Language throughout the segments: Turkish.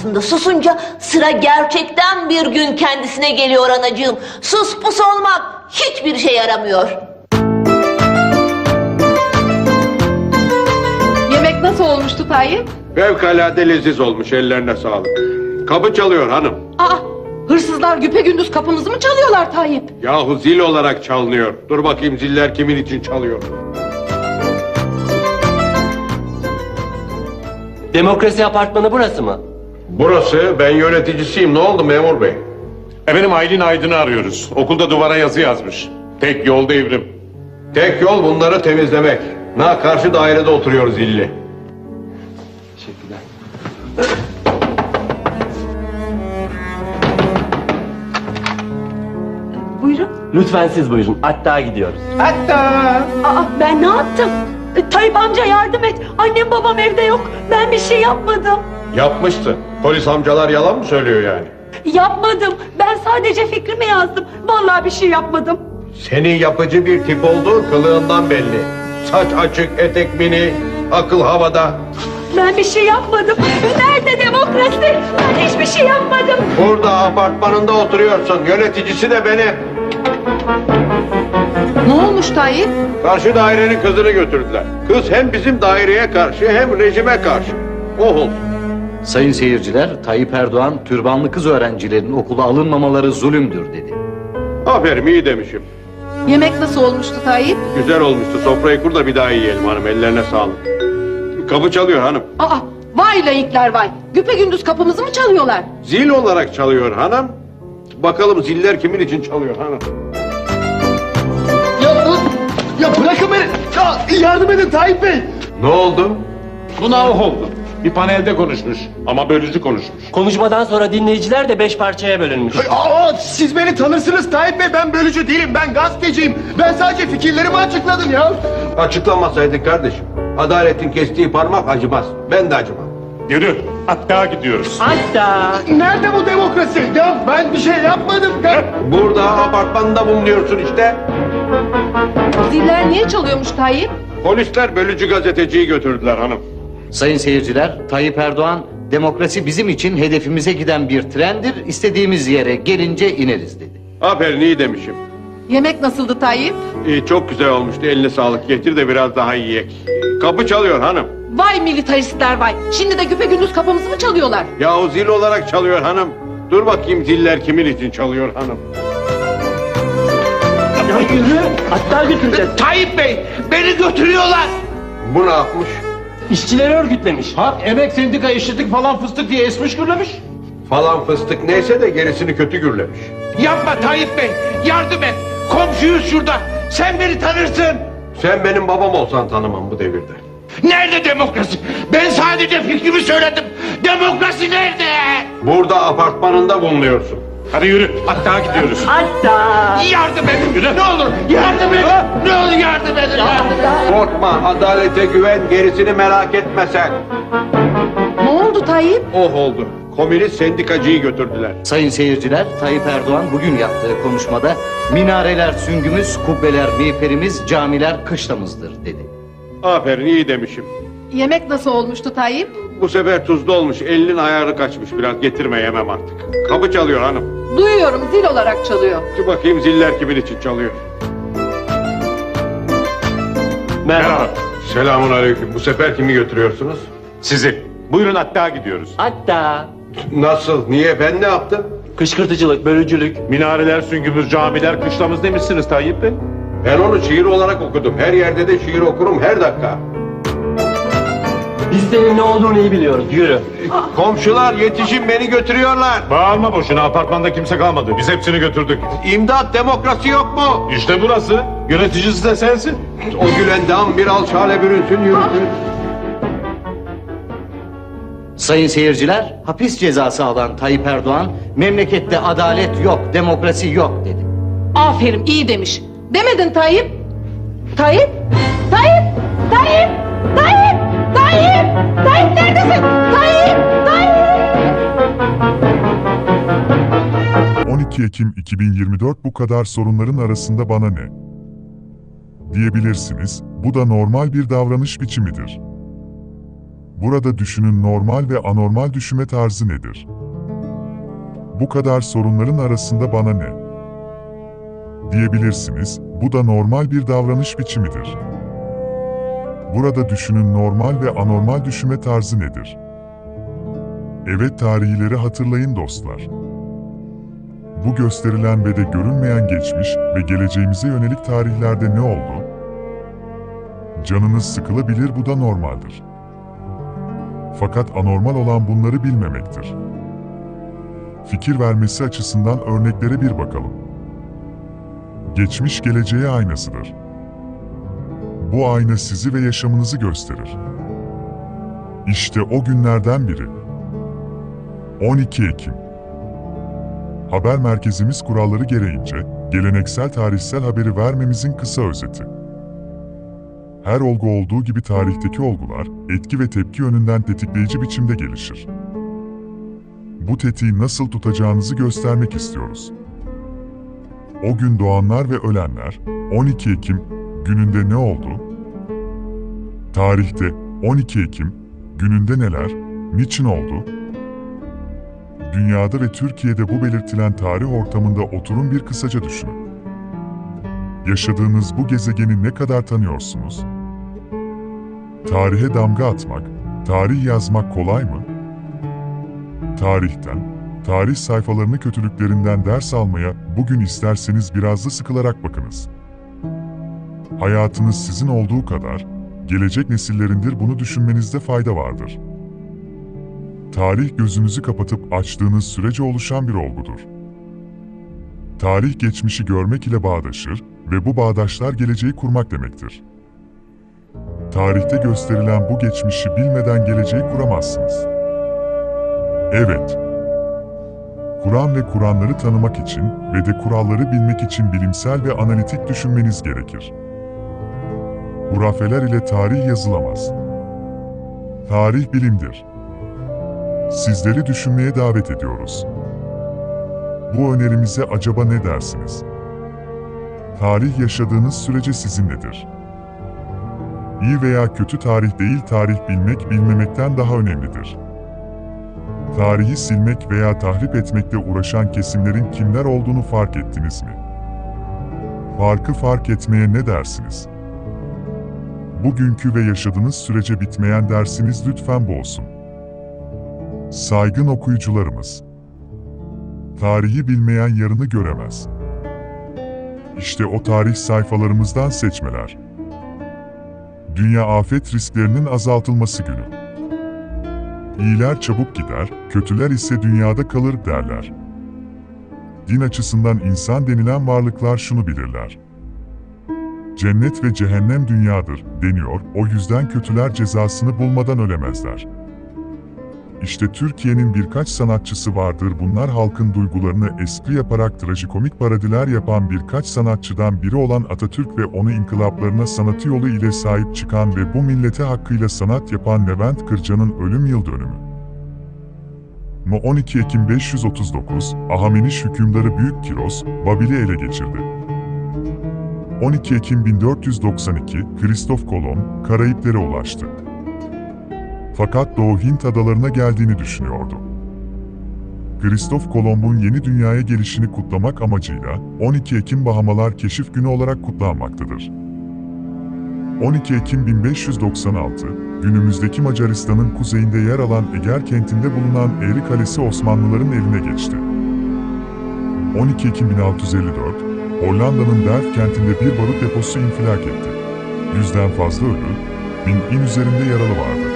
karşısında susunca sıra gerçekten bir gün kendisine geliyor anacığım. Sus pus olmak hiçbir şey yaramıyor. Yemek nasıl olmuştu Tayyip? Fevkalade leziz olmuş ellerine sağlık. Kapı çalıyor hanım. Aa, hırsızlar güpegündüz kapımızı mı çalıyorlar Tayyip? Yahu zil olarak çalınıyor. Dur bakayım ziller kimin için çalıyor. Demokrasi apartmanı burası mı? Burası ben yöneticisiyim. Ne oldu memur bey? Efendim Aylin Aydın'ı arıyoruz. Okulda duvara yazı yazmış. Tek yol devrim. Tek yol bunları temizlemek. Na karşı dairede oturuyor zilli. Buyurun. Lütfen siz buyurun. Hatta gidiyoruz. Aa, ben ne yaptım? E, Tayyip amca yardım et. Annem babam evde yok. Ben bir şey yapmadım. Yapmışsın. Polis amcalar yalan mı söylüyor yani? Yapmadım. Ben sadece fikrimi yazdım. Vallahi bir şey yapmadım. Senin yapıcı bir tip olduğu kılığından belli. Saç açık, etek mini, akıl havada. Ben bir şey yapmadım. Nerede demokrasi? Ben hiçbir şey yapmadım. Burada apartmanında oturuyorsun. Yöneticisi de benim. Ne olmuş Tayyip? Karşı dairenin kızını götürdüler. Kız hem bizim daireye karşı hem rejime karşı. Oh olsun. Sayın seyirciler, Tayyip Erdoğan, türbanlı kız öğrencilerin okula alınmamaları zulümdür dedi. Aferin iyi demişim. Yemek nasıl olmuştu Tayyip? Güzel olmuştu. Sofrayı kur da bir daha yiyelim hanım. Ellerine sağlık. Kapı çalıyor hanım. Aa, vay layıklar vay. Güpegündüz kapımızı mı çalıyorlar? Zil olarak çalıyor hanım. Bakalım ziller kimin için çalıyor hanım. Ya, ya bırakın beni. Ya yardım edin Tayyip Bey. Ne oldu? Buna oh oldu. Bir panelde konuşmuş ama bölücü konuşmuş. Konuşmadan sonra dinleyiciler de beş parçaya bölünmüş. Aa, siz beni tanırsınız Tayyip Bey. Ben bölücü değilim. Ben gazeteciyim. Ben sadece fikirlerimi açıkladım ya. Açıklamasaydın kardeşim. Adaletin kestiği parmak acımaz. Ben de acımam. Yürü. Hatta gidiyoruz. Hatta. Nerede bu demokrasi? Ya ben bir şey yapmadım. Ya. Burada apartmanda bulunuyorsun işte. Ziller niye çalıyormuş Tayyip? Polisler bölücü gazeteciyi götürdüler hanım. Sayın seyirciler, Tayyip Erdoğan, demokrasi bizim için hedefimize giden bir trendir, istediğimiz yere gelince ineriz dedi. Aferin iyi demişim. Yemek nasıldı Tayyip? İyi, çok güzel olmuştu. Eline sağlık. Getir de biraz daha yiyek. Kapı çalıyor hanım. Vay militaristler vay. Şimdi de güpegündüz kapımızı mı çalıyorlar? Yahu zil olarak çalıyor hanım. Dur bakayım ziller kimin için çalıyor hanım. Ya yürü. Hatta götüreceğiz. Tayyip Bey beni götürüyorlar. Bu ne yapmış? İşçileri örgütlemiş. Ha emek sendika eşitlik falan fıstık diye esmiş gürlemiş. Falan fıstık neyse de gerisini kötü gürlemiş. Yapma Tayyip Bey. Yardım et. Komşuyuz şurada. Sen beni tanırsın. Sen benim babam olsan tanımam bu devirde. Nerede demokrasi? Ben sadece fikrimi söyledim. Demokrasi nerede? Burada apartmanında bulunuyorsun. Hadi yürü. Hatta gidiyoruz. Hatta. Yardım edin. Ne olur yardım edin. Ne olur yardım edin. Yardım. Korkma, adalete güven, gerisini merak etme sen. Ne oldu Tayyip? Oh oldu. Komünist sendikacıyı götürdüler. Sayın seyirciler, Tayyip Erdoğan bugün yaptığı konuşmada minareler süngümüz, kubbeler miğferimiz, camiler kışlamızdır dedi. Aferin iyi demişim. Yemek nasıl olmuştu Tayyip? Bu sefer tuzlu olmuş, elinin ayarı kaçmış biraz. Getirme yemem artık. Kapı çalıyor hanım. Duyuyorum zil olarak çalıyor. Şu bakayım ziller kimin için çalıyor. Merhaba. Selamun aleyküm. Bu sefer kimi götürüyorsunuz? Sizi. Buyurun hatta gidiyoruz. Hatta. Nasıl? Niye? Ben ne yaptım? Kışkırtıcılık, bölücülük. Minareler, süngümüz, camiler, kışlamız demişsiniz Tayyip Bey. Ben onu şiir olarak okudum. Her yerde de şiir okurum her dakika. Biz senin ne olduğunu iyi biliyoruz. Yürü. Komşular yetişin beni götürüyorlar. Bağırma boşuna apartmanda kimse kalmadı. Biz hepsini götürdük. İmdat demokrasi yok mu? İşte burası. Yöneticisi de sensin. O gülen dam bir alçale bürünsün yürüsün. Sayın seyirciler, hapis cezası alan Tayyip Erdoğan, memlekette adalet yok, demokrasi yok dedi. Aferin iyi demiş. Demedin Tayyip? Tayyip? Tayyip? Tayyip? Tayyip? Tayyip? Tayyip neredesin? Tayyip? Tayyip? 12 Ekim 2024 bu kadar sorunların arasında bana ne? Diyebilirsiniz, bu da normal bir davranış biçimidir. Burada düşünün normal ve anormal düşünme tarzı nedir? Bu kadar sorunların arasında bana ne? Diyebilirsiniz, bu da normal bir davranış biçimidir. Burada düşünün normal ve anormal düşünme tarzı nedir? Evet tarihleri hatırlayın dostlar. Bu gösterilen ve de görünmeyen geçmiş ve geleceğimize yönelik tarihlerde ne oldu? Canınız sıkılabilir bu da normaldir. Fakat anormal olan bunları bilmemektir. Fikir vermesi açısından örneklere bir bakalım. Geçmiş geleceğe aynasıdır. Bu ayna sizi ve yaşamınızı gösterir. İşte o günlerden biri. 12 Ekim Haber merkezimiz kuralları gereğince, geleneksel tarihsel haberi vermemizin kısa özeti. Her olgu olduğu gibi tarihteki olgular, etki ve tepki yönünden tetikleyici biçimde gelişir. Bu tetiği nasıl tutacağınızı göstermek istiyoruz. O gün doğanlar ve ölenler, 12 Ekim gününde ne oldu? Tarihte 12 Ekim gününde neler, niçin oldu? Dünyada ve Türkiye'de bu belirtilen tarih ortamında oturun bir kısaca düşünün. Yaşadığınız bu gezegeni ne kadar tanıyorsunuz? Tarihe damga atmak, tarih yazmak kolay mı? Tarihten, tarih sayfalarını kötülüklerinden ders almaya bugün isterseniz biraz da sıkılarak bakınız. Hayatınız sizin olduğu kadar, gelecek nesillerindir bunu düşünmenizde fayda vardır. Tarih gözünüzü kapatıp açtığınız sürece oluşan bir olgudur. Tarih geçmişi görmek ile bağdaşır ve bu bağdaşlar geleceği kurmak demektir. Tarihte gösterilen bu geçmişi bilmeden geleceği kuramazsınız. Evet. Kur'an ve Kur'anları tanımak için ve de kuralları bilmek için bilimsel ve analitik düşünmeniz gerekir. Hurafeler ile tarih yazılamaz. Tarih bilimdir. Sizleri düşünmeye davet ediyoruz. Bu önerimize acaba ne dersiniz? Tarih yaşadığınız sürece sizinledir. İyi veya kötü tarih değil tarih bilmek bilmemekten daha önemlidir. Tarihi silmek veya tahrip etmekle uğraşan kesimlerin kimler olduğunu fark ettiniz mi? Farkı fark etmeye ne dersiniz? Bugünkü ve yaşadığınız sürece bitmeyen dersiniz lütfen bu olsun. Saygın okuyucularımız. Tarihi bilmeyen yarını göremez. İşte o tarih sayfalarımızdan seçmeler. Dünya afet risklerinin azaltılması günü. İyiler çabuk gider, kötüler ise dünyada kalır derler. Din açısından insan denilen varlıklar şunu bilirler. Cennet ve cehennem dünyadır deniyor, o yüzden kötüler cezasını bulmadan ölemezler. İşte Türkiye'nin birkaç sanatçısı vardır bunlar halkın duygularını espri yaparak trajikomik parodiler yapan birkaç sanatçıdan biri olan Atatürk ve onu inkılaplarına sanatı yolu ile sahip çıkan ve bu millete hakkıyla sanat yapan Levent Kırca'nın ölüm yıl dönümü. Mo 12 Ekim 539, Ahameniş hükümdarı Büyük Kiros, Babil'i ele geçirdi. 12 Ekim 1492, Kristof Kolomb, Karayiplere ulaştı. Fakat Doğu Hint adalarına geldiğini düşünüyordu. Kristof Kolomb'un yeni dünyaya gelişini kutlamak amacıyla 12 Ekim Bahamalar Keşif Günü olarak kutlanmaktadır. 12 Ekim 1596, günümüzdeki Macaristan'ın kuzeyinde yer alan Eger kentinde bulunan Eğri Kalesi Osmanlıların eline geçti. 12 Ekim 1654, Hollanda'nın Delft kentinde bir barut deposu infilak etti. Yüzden fazla ölü, bin in üzerinde yaralı vardı.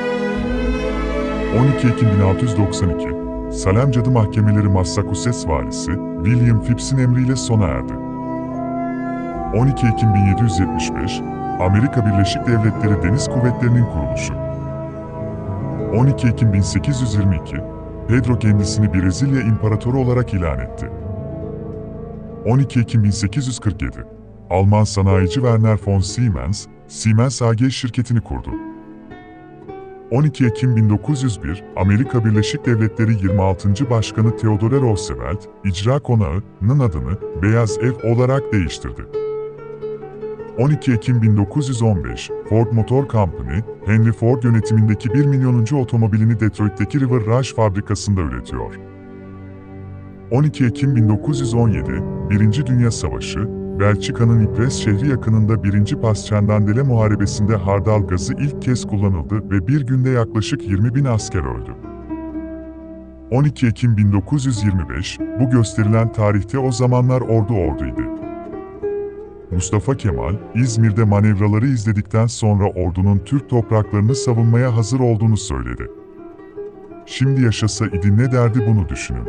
12 Ekim 1692, Salem Cadı Mahkemeleri Massachusetts valisi William Phipps'in emriyle sona erdi. 12 Ekim 1775, Amerika Birleşik Devletleri Deniz Kuvvetleri'nin kuruluşu. 12 Ekim 1822, Pedro kendisini Brezilya İmparatoru olarak ilan etti. 12 Ekim 1847, Alman sanayici Werner von Siemens, Siemens AG şirketini kurdu. 12 Ekim 1901, Amerika Birleşik Devletleri 26. Başkanı Theodore Roosevelt, icra konağı'nın adını Beyaz Ev olarak değiştirdi. 12 Ekim 1915, Ford Motor Company, Henry Ford yönetimindeki 1 milyonuncu otomobilini Detroit'teki River Rouge fabrikasında üretiyor. 12 Ekim 1917, Birinci Dünya Savaşı, Belçika'nın Ypres şehri yakınında 1. Pasçandandele Muharebesi'nde hardal gazı ilk kez kullanıldı ve bir günde yaklaşık 20 bin asker öldü. 12 Ekim 1925, bu gösterilen tarihte o zamanlar ordu orduydu. Mustafa Kemal, İzmir'de manevraları izledikten sonra ordunun Türk topraklarını savunmaya hazır olduğunu söyledi. Şimdi yaşasa idi ne derdi bunu düşünün.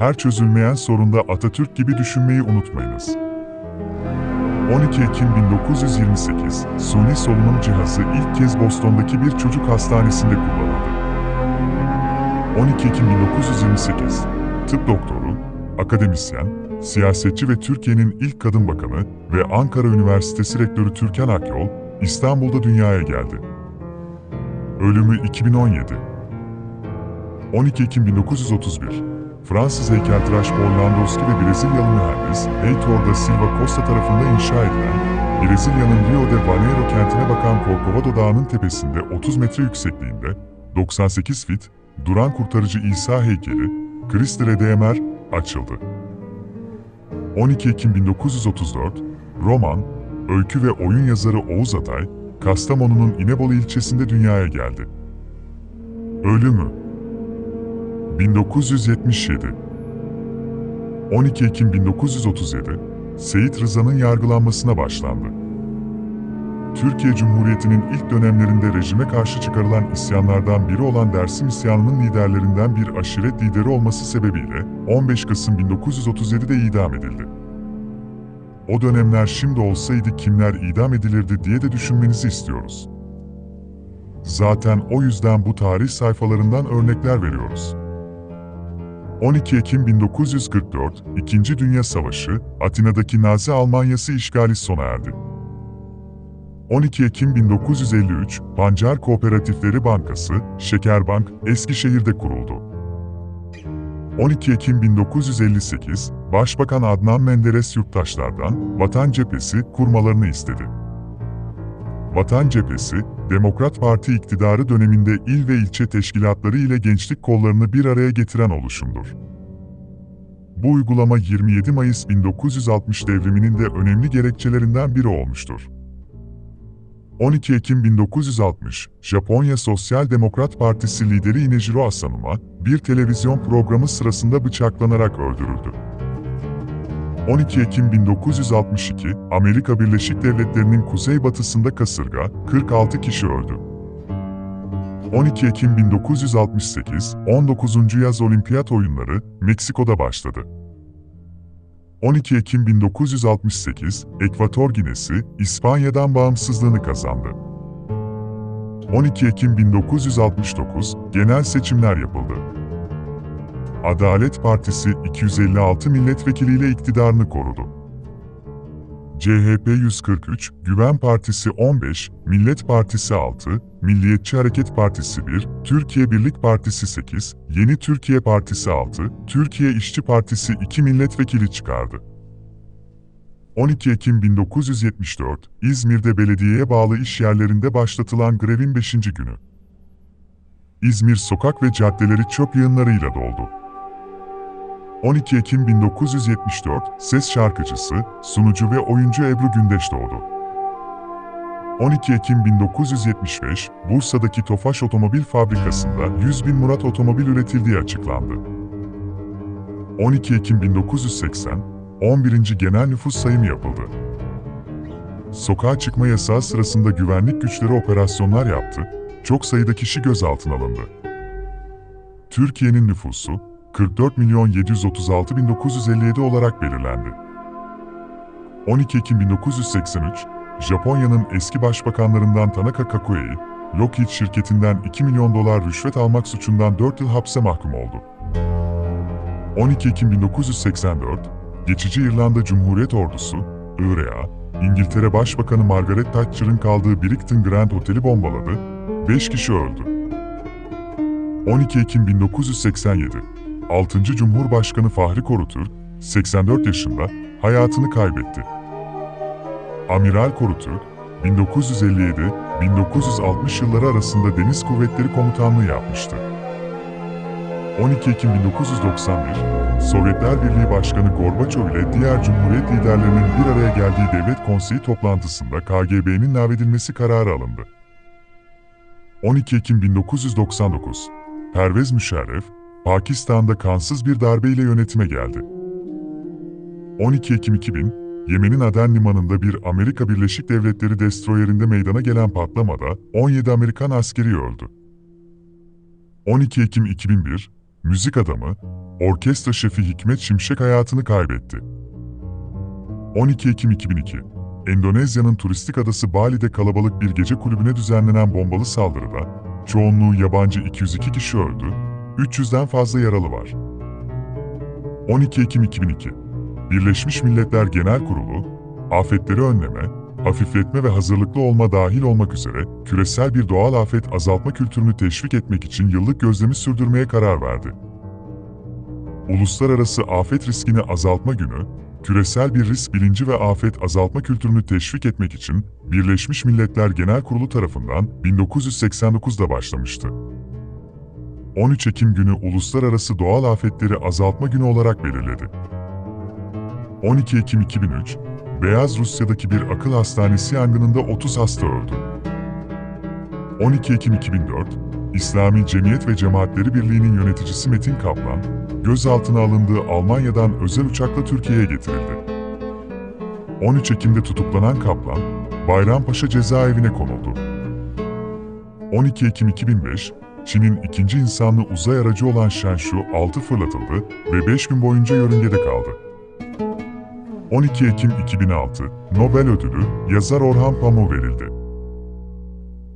Her çözülmeyen sorunda Atatürk gibi düşünmeyi unutmayınız. 12 Ekim 1928, suni solunum cihazı ilk kez Boston'daki bir çocuk hastanesinde kullanıldı. 12 Ekim 1928, tıp doktoru, akademisyen, siyasetçi ve Türkiye'nin ilk kadın bakanı ve Ankara Üniversitesi rektörü Türkan Akyol, İstanbul'da dünyaya geldi. Ölümü 2017. 12 Ekim 1931, Fransız heykeltıraş Paul Landowski ve Brezilyalı mühendis Heitor da Silva Costa tarafından inşa edilen, Brezilya'nın Rio de Janeiro kentine bakan Corcovado Dağı'nın tepesinde 30 metre yüksekliğinde, 98 fit, duran kurtarıcı İsa heykeli, Christ Redeemer, açıldı. 12 Ekim 1934, roman, öykü ve oyun yazarı Oğuz Atay, Kastamonu'nun İnebolu ilçesinde dünyaya geldi. Ölümü 1977 12 Ekim 1937, Seyit Rıza'nın yargılanmasına başlandı. Türkiye Cumhuriyeti'nin ilk dönemlerinde rejime karşı çıkarılan isyanlardan biri olan Dersim isyanının liderlerinden bir aşiret lideri olması sebebiyle 15 Kasım 1937'de idam edildi. O dönemler şimdi olsaydı kimler idam edilirdi diye de düşünmenizi istiyoruz. Zaten o yüzden bu tarih sayfalarından örnekler veriyoruz. 12 Ekim 1944, İkinci Dünya Savaşı, Atina'daki Nazi Almanyası işgali sona erdi. 12 Ekim 1953, Pancar Kooperatifleri Bankası, Şekerbank, Eskişehir'de kuruldu. 12 Ekim 1958, Başbakan Adnan Menderes yurttaşlardan Vatan Cephesi kurmalarını istedi. Vatan Cephesi, Demokrat Parti iktidarı döneminde il ve ilçe teşkilatları ile gençlik kollarını bir araya getiren oluşumdur. Bu uygulama 27 Mayıs 1960 devriminin de önemli gerekçelerinden biri olmuştur. 12 Ekim 1960, Japonya Sosyal Demokrat Partisi lideri Inejiro Asanuma, bir televizyon programı sırasında bıçaklanarak öldürüldü. 12 Ekim 1962, Amerika Birleşik Devletleri'nin kuzeybatısında kasırga, 46 kişi öldü. 12 Ekim 1968, 19. Yaz Olimpiyat Oyunları, Meksiko'da başladı. 12 Ekim 1968, Ekvator Ginesi, İspanya'dan bağımsızlığını kazandı. 12 Ekim 1969, genel seçimler yapıldı. Adalet Partisi 256 milletvekiliyle iktidarını korudu. CHP 143, Güven Partisi 15, Millet Partisi 6, Milliyetçi Hareket Partisi 1, Türkiye Birlik Partisi 8, Yeni Türkiye Partisi 6, Türkiye İşçi Partisi 2 milletvekili çıkardı. 12 Ekim 1974, İzmir'de belediyeye bağlı iş yerlerinde başlatılan grevin 5. günü. İzmir sokak ve caddeleri çöp yığınlarıyla doldu. 12 Ekim 1974, ses şarkıcısı, sunucu ve oyuncu Ebru Gündeş doğdu. 12 Ekim 1975, Bursa'daki Tofaş Otomobil Fabrikası'nda 100 bin Murat otomobil üretildiği açıklandı. 12 Ekim 1980, 11. Genel Nüfus Sayımı yapıldı. Sokağa çıkma yasağı sırasında güvenlik güçleri operasyonlar yaptı, çok sayıda kişi gözaltına alındı. Türkiye'nin nüfusu, 44 milyon 736 bin 957 olarak belirlendi. 12 Ekim 1983, Japonya'nın eski başbakanlarından Tanaka Kakuei, Lockheed şirketinden 2 milyon dolar rüşvet almak suçundan 4 yıl hapse mahkum oldu. 12 Ekim 1984, geçici İrlanda Cumhuriyet Ordusu, IRA, İngiltere Başbakanı Margaret Thatcher'ın kaldığı Brighton Grand Oteli bombaladı, 5 kişi öldü. 12 Ekim 1987, 6. Cumhurbaşkanı Fahri Korutürk, 84 yaşında, hayatını kaybetti. Amiral Korutürk, 1957-1960 yılları arasında Deniz Kuvvetleri Komutanlığı yapmıştı. 12 Ekim 1991, Sovyetler Birliği Başkanı Gorbaçov ile diğer cumhuriyet liderlerinin bir araya geldiği devlet konseyi toplantısında KGB'nin lağvedilmesi kararı alındı. 12 Ekim 1999, Pervez Müşerref, Pakistan'da kansız bir darbeyle yönetime geldi. 12 Ekim 2000, Yemen'in Aden limanında bir Amerika Birleşik Devletleri destroyerinde meydana gelen patlamada 17 Amerikan askeri öldü. 12 Ekim 2001, müzik adamı, orkestra şefi Hikmet Şimşek hayatını kaybetti. 12 Ekim 2002, Endonezya'nın turistik adası Bali'de kalabalık bir gece kulübüne düzenlenen bombalı saldırıda, çoğunluğu yabancı 202 kişi öldü, 300'den fazla yaralı var. 12 Ekim 2002, Birleşmiş Milletler Genel Kurulu, afetleri önleme, hafifletme ve hazırlıklı olma dahil olmak üzere küresel bir doğal afet azaltma kültürünü teşvik etmek için yıllık gözlemi sürdürmeye karar verdi. Uluslararası Afet Riskini Azaltma Günü, küresel bir risk bilinci ve afet azaltma kültürünü teşvik etmek için Birleşmiş Milletler Genel Kurulu tarafından 1989'da başlamıştı. 13 Ekim günü Uluslararası Doğal Afetleri Azaltma Günü olarak belirledi. 12 Ekim 2003, Beyaz Rusya'daki bir akıl hastanesi yangınında 30 hasta öldü. 12 Ekim 2004, İslami Cemiyet ve Cemaatleri Birliği'nin yöneticisi Metin Kaplan, gözaltına alındığı Almanya'dan özel uçakla Türkiye'ye getirildi. 13 Ekim'de tutuklanan Kaplan, Bayrampaşa cezaevine konuldu. 12 Ekim 2005, Çin'in ikinci insanlı uzay aracı olan Shenzhou 6 fırlatıldı ve 5 gün boyunca yörüngede kaldı. 12 Ekim 2006, Nobel Ödülü, yazar Orhan Pamuk'a verildi.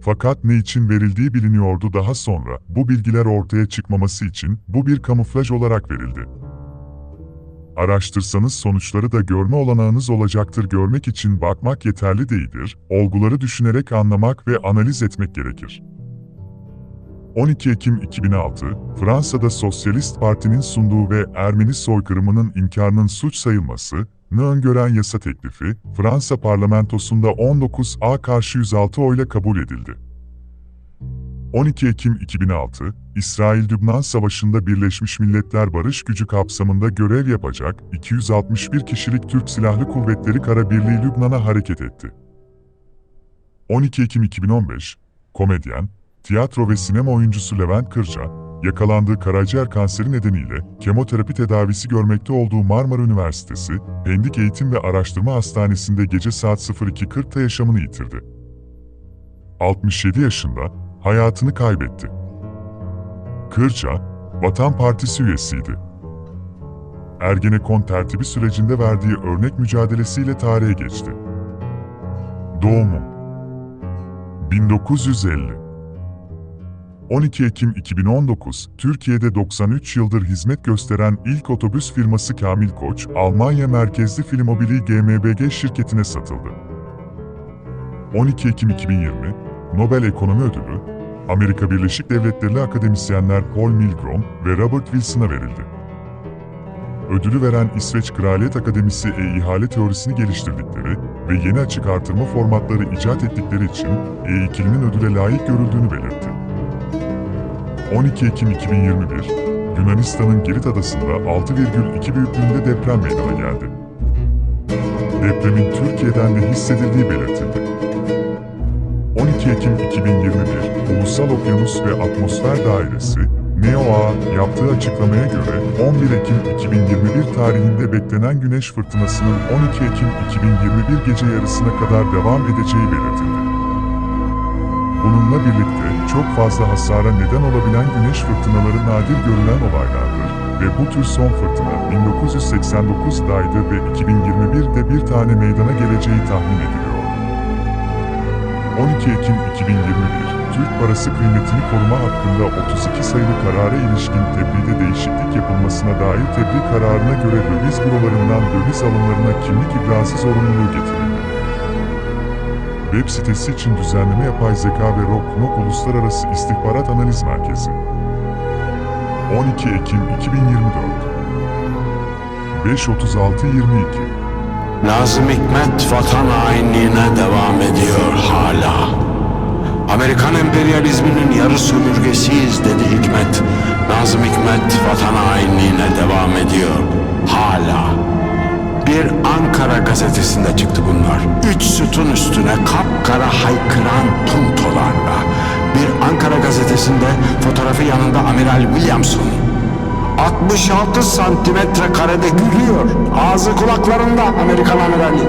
Fakat ne için verildiği biliniyordu daha sonra, bu bilgiler ortaya çıkmaması için bu bir kamuflaj olarak verildi. Araştırsanız sonuçları da görme olanağınız olacaktır görmek için bakmak yeterli değildir, olguları düşünerek anlamak ve analiz etmek gerekir. 12 Ekim 2006, Fransa'da Sosyalist Parti'nin sunduğu ve Ermeni soykırımının inkarının suç sayılması, öngören yasa teklifi, Fransa parlamentosunda 19A karşı 106 oyla kabul edildi. 12 Ekim 2006, İsrail-Lübnan Savaşı'nda Birleşmiş Milletler Barış Gücü kapsamında görev yapacak 261 kişilik Türk Silahlı Kuvvetleri Kara Birliği Lübnan'a hareket etti. 12 Ekim 2015, komedyen, tiyatro ve sinema oyuncusu Levent Kırca, yakalandığı karaciğer kanseri nedeniyle kemoterapi tedavisi görmekte olduğu Marmara Üniversitesi, Pendik Eğitim ve Araştırma Hastanesi'nde gece saat 02.40'ta yaşamını yitirdi. 67 yaşında hayatını kaybetti. Kırca, Vatan Partisi üyesiydi. Ergenekon tertibi sürecinde verdiği örnek mücadelesiyle tarihe geçti. Doğumu 1950 12 Ekim 2019, Türkiye'de 93 yıldır hizmet gösteren ilk otobüs firması Kamil Koç, Almanya merkezli Filmobili GmbH şirketine satıldı. 12 Ekim 2020, Nobel Ekonomi Ödülü, Amerika Birleşik Devletleri akademisyenler Paul Milgrom ve Robert Wilson'a verildi. Ödülü veren İsveç Kraliyet Akademisi e-ihale teorisini geliştirdikleri ve yeni açık artırma formatları icat ettikleri için e-ikilinin ödüle layık görüldüğünü belirtti. 12 Ekim 2021, Yunanistan'ın Girit adasında 6,2 büyüklüğünde deprem meydana geldi. Depremin Türkiye'den de hissedildiği belirtildi. 12 Ekim 2021, Ulusal Okyanus ve Atmosfer Dairesi, NEOA yaptığı açıklamaya göre 11 Ekim 2021 tarihinde beklenen güneş fırtınasının 12 Ekim 2021 gece yarısına kadar devam edeceği belirtildi. Bununla birlikte çok fazla hasara neden olabilen güneş fırtınaları nadir görülen olaylardır ve bu tür son fırtına 1989'daydı ve 2021'de bir tane meydana geleceği tahmin ediliyor. 12 Ekim 2021, Türk parası kıymetini koruma hakkında 32 sayılı karara ilişkin tebliğde değişiklik yapılmasına dair tebliğ kararına göre döviz bürolarından döviz alımlarına kimlik ibrası zorunluluğu getirildi. Web sitesi için düzenleme yapay zeka ve ROK Uluslararası İstihbarat Analiz Merkezi. 12 Ekim 2024 5.36.22 Nazım Hikmet vatan hainliğine devam ediyor hala. Amerikan emperyalizminin yarı sömürgesiyiz dedi Hikmet. Nazım Hikmet vatan hainliğine devam ediyor hala. Bir Ankara gazetesinde çıktı bunlar. Üç sütun üstüne kapkara haykıran puntolarla. Bir Ankara gazetesinde fotoğrafı yanında Amiral Williamson. 66 santimetre karede gülüyor. Ağzı kulaklarında Amerikan amirali.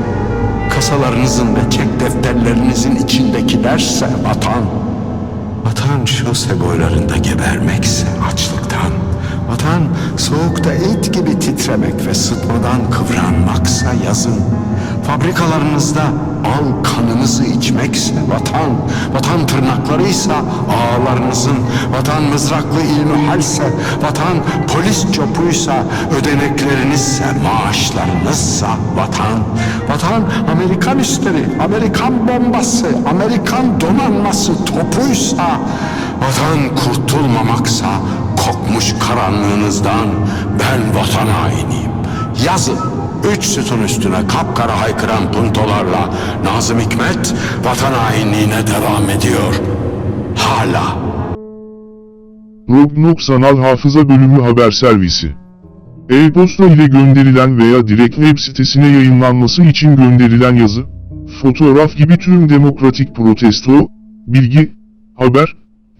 kasalarınızın ve çek defterlerinizin içindekilerse vatan. Vatan şose boylarında gebermekse açlıktan. Vatan soğukta et gibi titremek ve sıtmadan kıvranmaksa yazın. Fabrikalarınızda al kanınızı içmekse vatan. Vatan tırnaklarıysa ağalarınızın. Vatan mızraklı ilmihalse. Vatan polis çopuysa ödeneklerinizse maaşlarınızsa vatan. Vatan Amerikan üstleri, Amerikan bombası, Amerikan donanması topuysa. Vatan kurtulmamaksa kokmuş karanlığınızdan ben vatan hainiyim. Yazın üç sütun üstüne kapkara haykıran puntolarla Nazım Hikmet vatan hainliğine devam ediyor. Hala. Rognok Sanal Hafıza Bölümü Haber Servisi E-posta ile gönderilen veya direkt web sitesine yayınlanması için gönderilen yazı, fotoğraf gibi tüm demokratik protesto, bilgi, haber,